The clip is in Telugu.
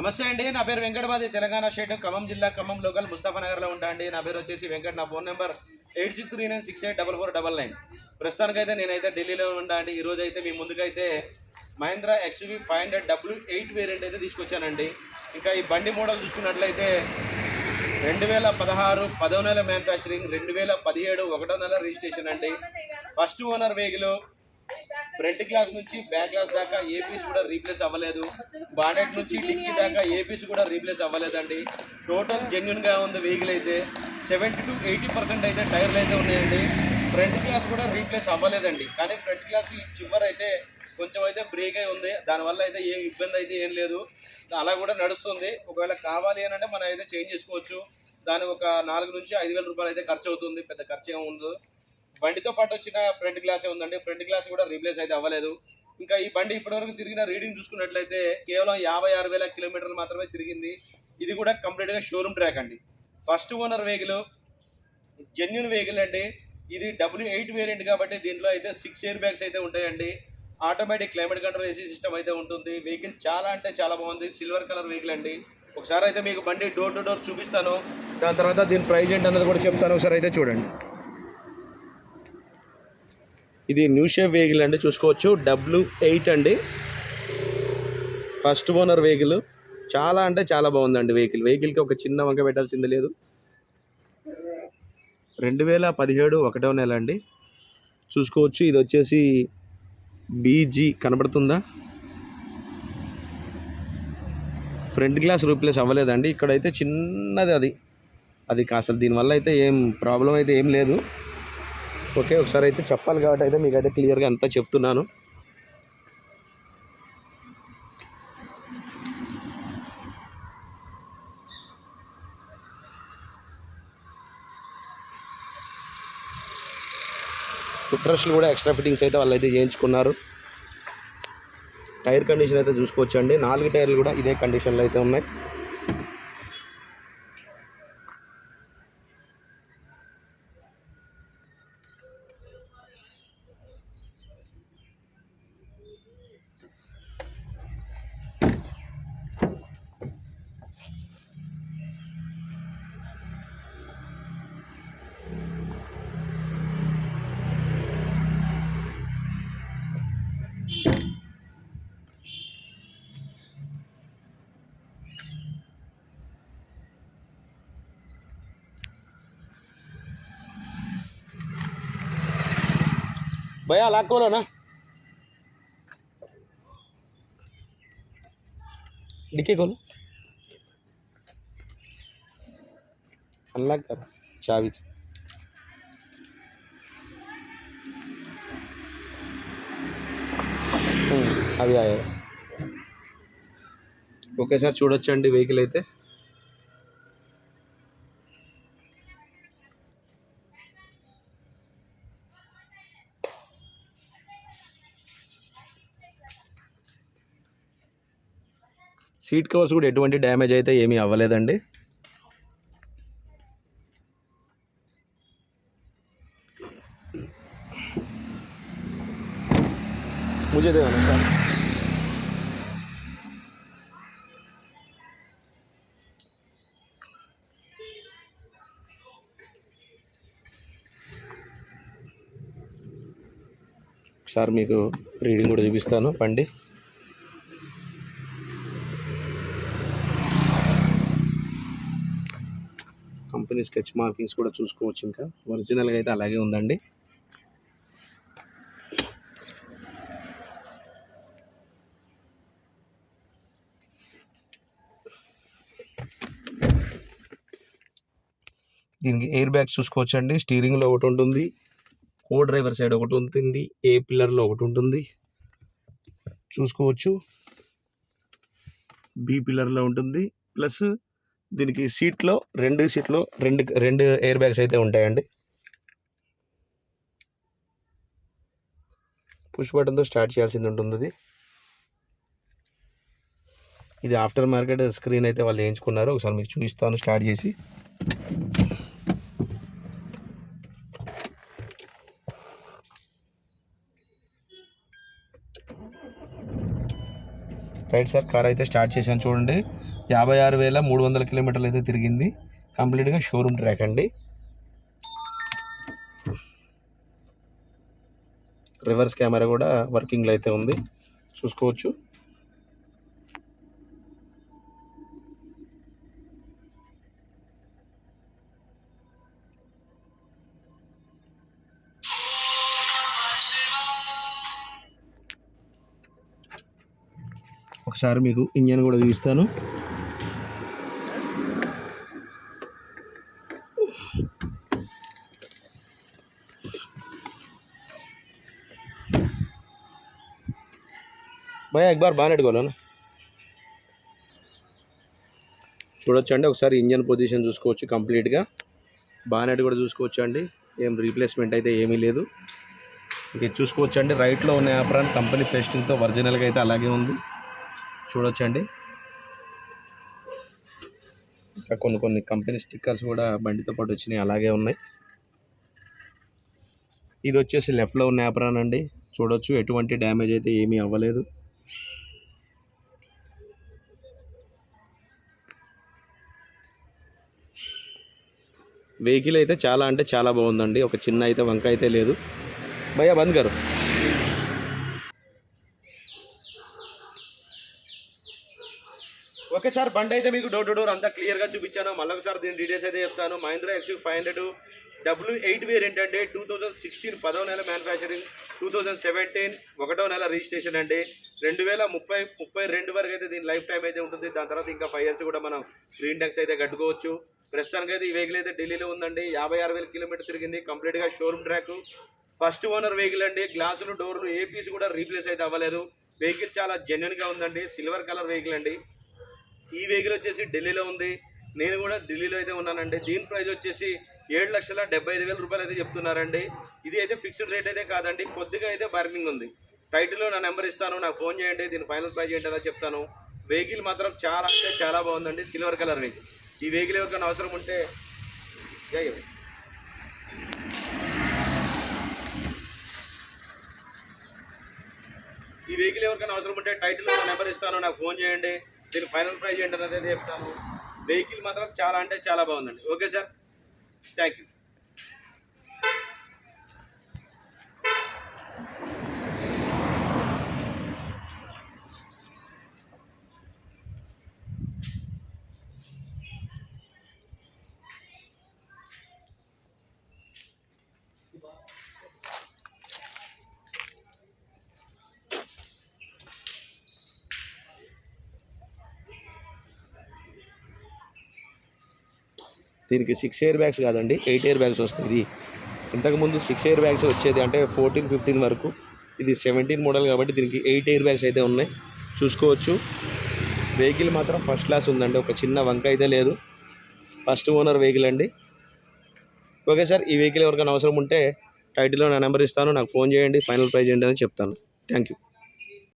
నమస్తే అండి నా పేరు వెంకటబాది తెలంగాణ స్టేట్ ఖమ్మం జిల్లా ఖమ్మం లోకల్ ముస్తాఫానగర్లో ఉంటా అండి. నా పేరు వచ్చేసి వెంకట్ నా phone number eight six three nine six eight double four double nine. ప్రస్తుతానికైతే నేనైతే ఢిల్లీలో ఉంటా అండి. ఈరోజు అయితే మీ ముందుకైతే Mahindra XUV five hundred W eight variant అయితే తీసుకొచ్చానండి. ఇంకా ఈ బండి మోడల్ చూసుకున్నట్లయితే రెండు వేల పదహారు పదో నెల మ్యానుఫ్యాక్చరింగ్ రెండు వేల పదిహేడు ఒకటో నెల రిజిస్ట్రేషన్ అండి. First owner vehicle front glass నుంచి బ్యాక్ గ్లాస్ దాకా ఏ పీస్ కూడా రీప్లేస్ అవ్వలేదు. బానెట్ నుంచి డిక్కీ దాకా ఏ పీస్ కూడా రీప్లేస్ అవ్వలేదండి. టోటల్ జెన్యున్గా ఉంది వెహికల్ అయితే. సెవెంటీ టు ఎయిటీ పర్సెంట్ అయితే టైర్లు అయితే ఉన్నాయండి. ఫ్రంట్ గ్లాస్ కూడా రీప్లేస్ అవ్వలేదండి. కానీ ఫ్రంట్ గ్లాస్ ఈ చివర అయితే కొంచెం అయితే బ్రేక్ అయి ఉంది. దానివల్ల అయితే ఏం ఇబ్బంది అయితే ఏం లేదు. అలా కూడా నడుస్తుంది. ఒకవేళ కావాలి అని అంటే మనం అయితే చేంజ్ చేసుకోవచ్చు. దానికి ఒక నాలుగు నుంచి ఐదు వేల రూపాయలు అయితే ఖర్చు అవుతుంది. పెద్ద ఖర్చు ఏమి ఉండదు. బండితో పాటు వచ్చిన ఫ్రంట్ గ్లాస్ ఉందండి. ఫ్రంట్ గ్లాస్ కూడా రీప్లేస్ అయితే అవ్వలేదు. ఇంకా ఈ బండి ఇప్పటివరకు తిరిగిన రీడింగ్ చూసుకున్నట్లయితే కేవలం యాభై ఆరు వేల కిలోమీటర్లు మాత్రమే తిరిగింది. ఇది కూడా కంప్లీట్గా షోరూమ్ ట్రాక్ అండి. First owner vehicle genuine vehicle అండి. ఇది డబ్ల్యూ ఎయిట్ వేరియంట్ కాబట్టి దీంట్లో అయితే సిక్స్ ఇయర్ బ్యాగ్స్ అయితే ఉంటాయండి. Automatic climate control AC system అయితే ఉంటుంది. వెహికల్ చాలా అంటే చాలా బాగుంది. సిల్వర్ కలర్ వెహికల్ అండి. ఒకసారి అయితే మీకు బండి డోర్ టు డోర్ చూపిస్తాను. దాని తర్వాత దీని ప్రైజ్ ఏంటి అన్నది కూడా చెప్తాను. ఒకసారి అయితే చూడండి. ఇది న్యూ షేప్ వెహికల్ అండి చూసుకోవచ్చు. డబ్ల్యూ ఎయిట్ అండి. ఫస్ట్ ఓనర్ వెహికల్ చాలా అంటే చాలా బాగుందండి వెహికల్ వెహికల్కి ఒక చిన్న వంక పెట్టాల్సింది లేదు. రెండు వేల పదిహేడు ఒకటో నెల అండి. చూసుకోవచ్చు. ఇది వచ్చేసి బీజీ కనబడుతుందా? ఫ్రంట్ గ్లాస్ రీప్లేస్ అవ్వలేదండి. ఇక్కడైతే చిన్నది అది. అది అసలు దీనివల్ల అయితే ఏం ప్రాబ్లం అయితే ఏం లేదు. ఓకే ఒకసారి అయితే చెప్పాలి కాబట్టి అయితే మీకైతే క్లియర్గా అంతా చెప్తున్నాను. ఫుట్రస్లు కూడా ఎక్స్ట్రా ఫిట్టింగ్స్ అయితే వాళ్ళు అయితే చేయించుకున్నారు. టైర్ కండిషన్ అయితే చూసుకోవచ్చండి. నాలుగు టైర్లు కూడా ఇదే కండిషన్లో అయితే ఉన్నాయి. भैया लाख खोलो ना डिक्की खोलो अनलॉक कर चाबी से हम्म, అవి ఆయా ఒకేసారి చూడొచ్చండి వెహికల్ అయితే సీట్ కవర్స్ కూడా ఎటువంటి డ్యామేజ్ అయితే ఏమీ అవ్వలేదండి मुझे दे देना सर ఒకసారి మీకు రీడింగ్ కూడా చూపిస్తాను బండి కంపెనీ స్కెచ్ మార్కింగ్స్ కూడా చూసుకోవచ్చు ఇంకా. ఒరిజినల్గా అయితే అలాగే ఉందండి. దీనికి ఎయిర్ బ్యాగ్స్ చూసుకోవచ్చండి. స్టీరింగ్లో ఒకటి ఉంటుంది. కో డ్రైవర్ సైడ్ ఒకటి ఉంటుంది. ఏ పిల్లర్లో ఒకటి ఉంటుంది. చూసుకోవచ్చు. బి పిల్లర్లో ఉంటుంది. ప్లస్ దీనికి సీట్లో రెండు సీట్లో రెండు రెండు ఎయిర్ బ్యాగ్స్ అయితే ఉంటాయండి. పుష్ బటన్తో స్టార్ట్ చేయాల్సింది ఉంటుంది ఇది. ఇది ఆఫ్టర్ మార్కెట్ స్క్రీన్ అయితే వాళ్ళు వేయించుకున్నారు. ఒకసారి మీకు చూపిస్తాను స్టార్ట్ చేసి. రైట్ సార్ కార్ అయితే స్టార్ట్ చేశాను చూడండి. యాభై ఆరు వేల మూడు వందల కిలోమీటర్లు అయితే తిరిగింది. కంప్లీట్గా షోరూమ్ ట్రాక్ అండి. రివర్స్ కెమెరా కూడా వర్కింగ్లో అయితే ఉంది. చూసుకోవచ్చు. ఒకసారి మీకు ఇంజన్ కూడా చూపిస్తాను. భయ ఎక్ బార్ బాగా నెట్టుకోవాలను చూడొచ్చు అండి ఒకసారి ఇంజన్ పొజిషన్ చూసుకోవచ్చు కంప్లీట్గా. బానెట్ కూడా చూసుకోవచ్చు అండి? ఏం రీప్లేస్మెంట్ అయితే ఏమీ లేదు. ఇది చూసుకోవచ్చు అండి రైట్లో ఉన్న యాప్రాన్ కంపెనీ టెస్టింగ్తో ఒరిజినల్గా అయితే అలాగే ఉంది. చూడొచ్చు అండి? ఇంకా కొన్ని కొన్ని కంపెనీ స్టిక్కర్స్ కూడా బండితో పాటు వచ్చినాయి అలాగే ఉన్నాయి. ఇది వచ్చేసి లెఫ్ట్లో ఉన్న యాప్రాన్ అండి. చూడొచ్చు ఎటువంటి డ్యామేజ్ అయితే ఏమీ అవ్వలేదు. వెహికల్ అయితే చాలా అంటే చాలా బాగుందండి. ఒక చిన్న అయితే వంక అయితే లేదు. భయ్యా బంద్ గారు. ఓకే సార్ బండి అయితే మీకు డోర్ టు డోర్ అంతా క్లియర్గా చూపించాను. మళ్ళీ ఒకసారి దీని డీటెయిల్స్ అయితే చెప్తాను. Mahindra X five hundred W eight wear ఏంటంటే టూ థౌజండ్ సిక్స్టీన్ పదో నెల మ్యానుఫ్యాక్చరింగ్ టూ థౌజండ్ సెవెంటీన్ ఒకటో నెల రిజిస్ట్రేషన్ అండి. రెండు వేల ముప్పై ముప్పై రెండు వరకు అయితే దీని లైఫ్ టైం అయితే ఉంటుంది. దాని తర్వాత ఇంకా ఫైవ్ ఇయర్స్ కూడా మనం గ్రీన్ ట్యాక్స్ అయితే కట్టుకోవచ్చు. ప్రస్తుతానికి అయితే ఈ వెహికల్ అయితే ఢిల్లీలో ఉందండి. యాభై ఆరు వేల కిలోమీటర్ తిరిగింది. కంప్లీట్గా showroom track first owner vehicle అండి. గ్లాసులు డోర్లు ఏ పీస్ కూడా రీప్లేస్ అయితే అవ్వలేదు. వెహికల్ చాలా జెన్యున్గా ఉందండి. సిల్వర్ కలర్ వెహికల్ అండి. ఈ వెహికల్ వచ్చేసి ఢిల్లీలో ఉంది. నేను కూడా ఢిల్లీలో అయితే ఉన్నానండి. దీని ప్రైస్ వచ్చేసి ఏడు లక్షల డెబ్బై ఐదు వేల రూపాయలు అయితే చెప్తున్నారండి. ఇది అయితే ఫిక్స్డ్ రేట్ అయితే కాదండి. కొద్దిగా అయితే బార్గెనింగ్ ఉంది. టైటిల్లో నా నెంబర్ ఇస్తాను నాకు ఫోన్ చేయండి దీని ఫైనల్ ప్రైజ్ ఏంటో చెప్తాను. వెహికల్ మాత్రం చాలా అంటే చాలా బాగుందండి సిల్వర్ కలర్ వెహికల్. ఈ వెహికల్ ఎవరికైనా అవసరం ఉంటే ఈ వెహికల్ ఎవరికైనా అవసరం ఉంటే టైటిల్లో నా నెంబర్ ఇస్తాను నాకు ఫోన్ చేయండి దీని ఫైనల్ ప్రైజ్ ఏంటనేది చెప్తాను. వెహికల్ మాత్రం చాలా అంటే చాలా బాగుందండి. Okay sir thank you. దీనికి సిక్స్ ఇయర్ బ్యాగ్స్ కాదండి ఎయిట్ ఇయర్ బ్యాగ్స్ వస్తుంది. ఇంతకుముందు సిక్స్ ఇయర్ బ్యాగ్స్ వచ్చేది అంటే ఫోర్టీన్ ఫిఫ్టీన్ వరకు. ఇది సెవెంటీన్ మోడల్ కాబట్టి దీనికి ఎయిట్ ఇయర్ బ్యాగ్స్ అయితే ఉన్నాయి. చూసుకోవచ్చు. వెహికల్ మాత్రం ఫస్ట్ క్లాస్ ఉందండి. ఒక చిన్న వంక అయితే లేదు. ఫస్ట్ ఓనర్ వెహికల్ అండి. ఓకే సార్ ఈ వెహికల్ ఎవరికైనా అవసరం ఉంటే టైటిల్లో నా నెంబర్ ఇస్తాను. నాకు ఫోన్ చేయండి. ఫైనల్ ప్రైజ్ ఏంటి అని చెప్తాను. Thank you